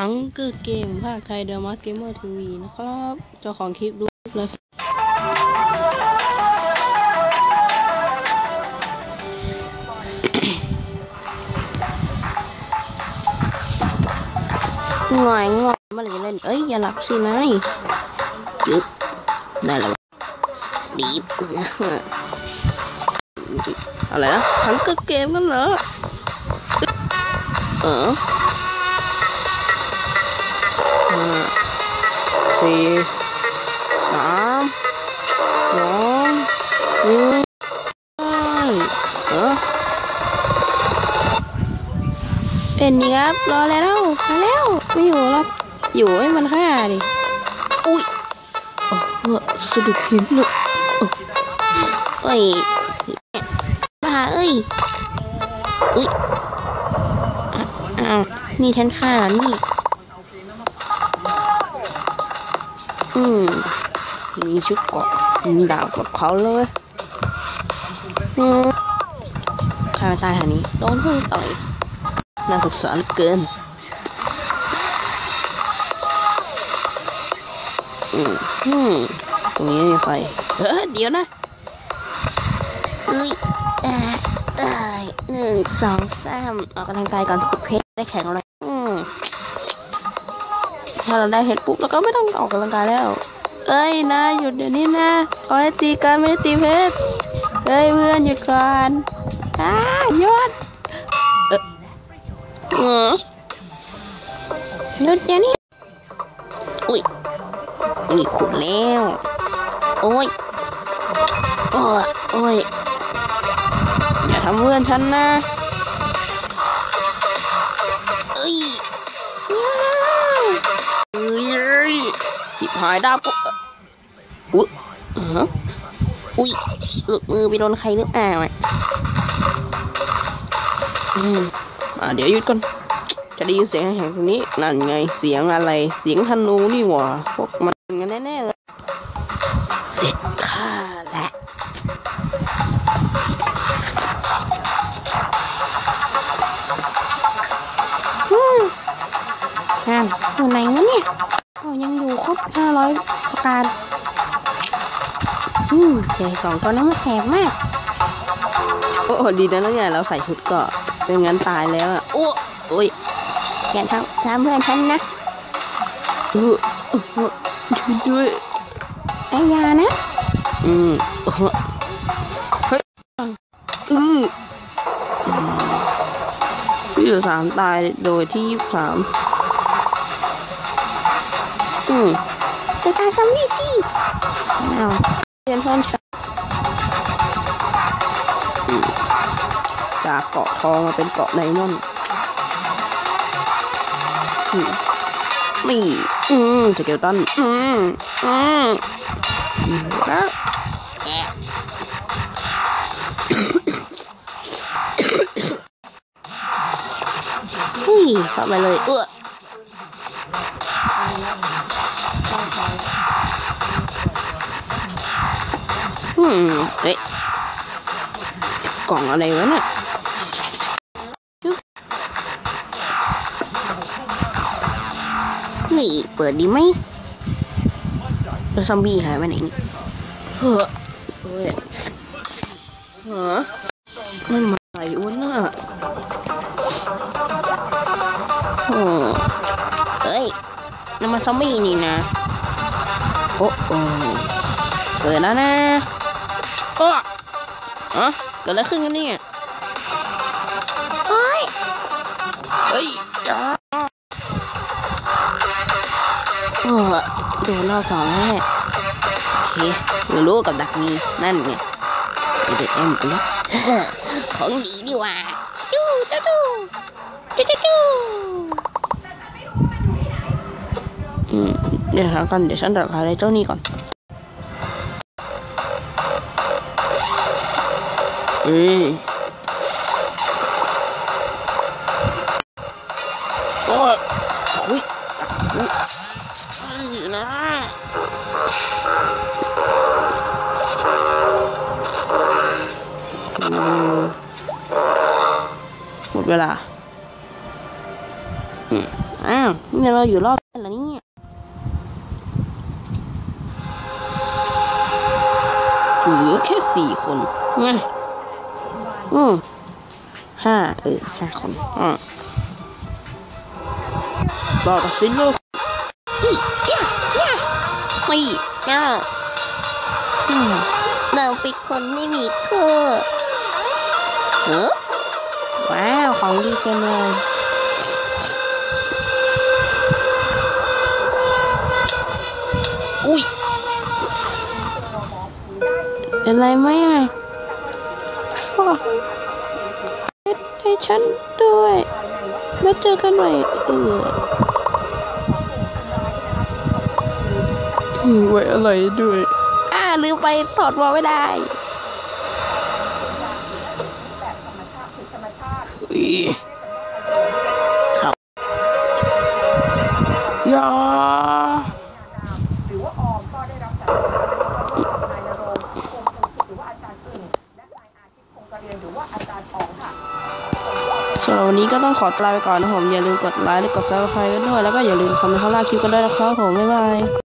ฮังเกอร์เกมภาคไทยเดอะมาร์เกมเมอร์ทีวีนะครับ เจ้าของคลิปดูเลยง่อยง่อยมื่อไหรจะเล่น เอ้ย อย่าหลับสินายยึบได้แล้วบีบอะไรนะฮังเกอร์เกมกันเหรอเออ ห้าสี่สามสองหนึ่งเออเป็นดีครับ รอแล้วมาแล้ว ไม่อยู่หรอกอยู่ให้มันฆ่าดิอุ้ยโอ้โหสะดุดหินเลยเอ้ยมาหาเอ้ยอุ้ยอ้าวนี่ฉันฆ่านี่ อืมมีชุดเกาะมีดาวกับเขาเลยอืมใครมาตายทานี้โดนพึ่งต่อยน่าสงสารเหลือเกินอืมอืมตรงนี้ไม่มีใครเออเดี๋ยวนะเอ้ยอ่าเอ้ยหนึ่งสองสามออกกำลังกายก่อนขุดเพชรได้แข็งแรง ถ้าเราได้เพชรปุ๊บเราก็ไม่ต้องออกกำลังกายแล้ว เอ้ยนะหยุดเดี๋ยวนี้นะขอให้ตีกันไม่ได้ตีเพชรเฮ้ยเพื่อนหยุดก่อนอ่าหยุดเออหยุดเดี๋ยวนี้อุ้ยนี่ขุดแล้วโอ้ยโอ้ยโอ้ยอย่าทำเพื่อนฉันนะ เอ้ยจิบหายดาบปุ๊บอุ๊ยฮะอุ้ยหลุดมือไปโดนใครหรือเปล่าอะอืมอ่าเดี๋ยวหยุดก่อน จะได้ยินเสียงแห่งตรงนี้ นั่นไง เสียงอะไร เสียงธนูนี่หว่า พวกมันกันแน่ๆเลยเสร็จข้าแล้วอืม อ่าอยู่ไหนวะเนี่ยก็ยังอยู่ครบห้าร้อยประการ อืมเจสองตัวนั้นมันแสบมาก โอ้ดีนะน้องใหญ่เราใส่ชุดเกราะเป็นงั้นตายแล้วอะโอ้โอ้ยอย่าทำทำเพื่อนฉันนะเออเออเออช่วยด้วยไอ้ยานะ อืมเออเฮ้ยอือยี่สิบสามตายโดยที่ยี่สิบสาม อืมจะตายซ้ำนี่สิเอาเรียนเพื่อนฉันจากเกาะทองมาเป็นเกาะไนมอนด์อืมนี่อืมสเกลตันอืมอืมอืมแล้วแอะเฮ้ยเข้าไปเลยเออ เฮ้ยกล่องอะไรวะเนี่ยนี่เปิดดีไหมแล้วซอมบี้หายไปไหนนี่เฮ้อเฮ้ยเหรอมันมาไหลอ้วนน่ะเฮ้ยนั่นมันซอมบี้นี่นะ โอ้โอ้เกิดแล้วนะ โอ้ฮะเกิดอะไรขึ้นกันเนี่ยเฮ้ยเฮ้ยจ้าเออโดนรอบสองแล้วแหละโอเคไม่รู้กับดักนี้นั่นไงไอเด็กแอมกันแล้วของดีดีว่าจู้จู้จู้จู้จู้จู้อืมเดี๋ยวทำกันเดี๋ยวฉันจัดการไอ้เจ้านี่ก่อน อ้ยโอ้ยอุ้ยอุ้ยอุ้ยนะหมดเวลาอืมอ้าวนี่เราอยู่รอบกันแล้วเนี่ยเหลือแค่สี่คนไง อืมห้าเออห้าคนอืมบอกกับซิลโลกอีย่าย่าไม่ย่าอืมเราเป็นคนไม่มีคู่เออว้าว ของดีเต็มเลยอุ้ยเป็นไรไหมอะฝาก ให้ฉันด้วย แล้วเจอกันใหม่เออถือไว้อะไรด้วย อ่าลืมไปถอดวอลไม่ได้อุ๊ ทิตย์คงกระเรียนหรือว่าอาจารย์อ๋องค่ะสำหรับวันนี้ก็ต้องขอลาไปก่อนนะผมอย่าลืมกดไลค์และกดซับสไครต์กันด้วยแล้วก็อย่าลืมคอมเมนต์ข้างล่างคลิปกันด้วยนะครับผมบ๊ายบาย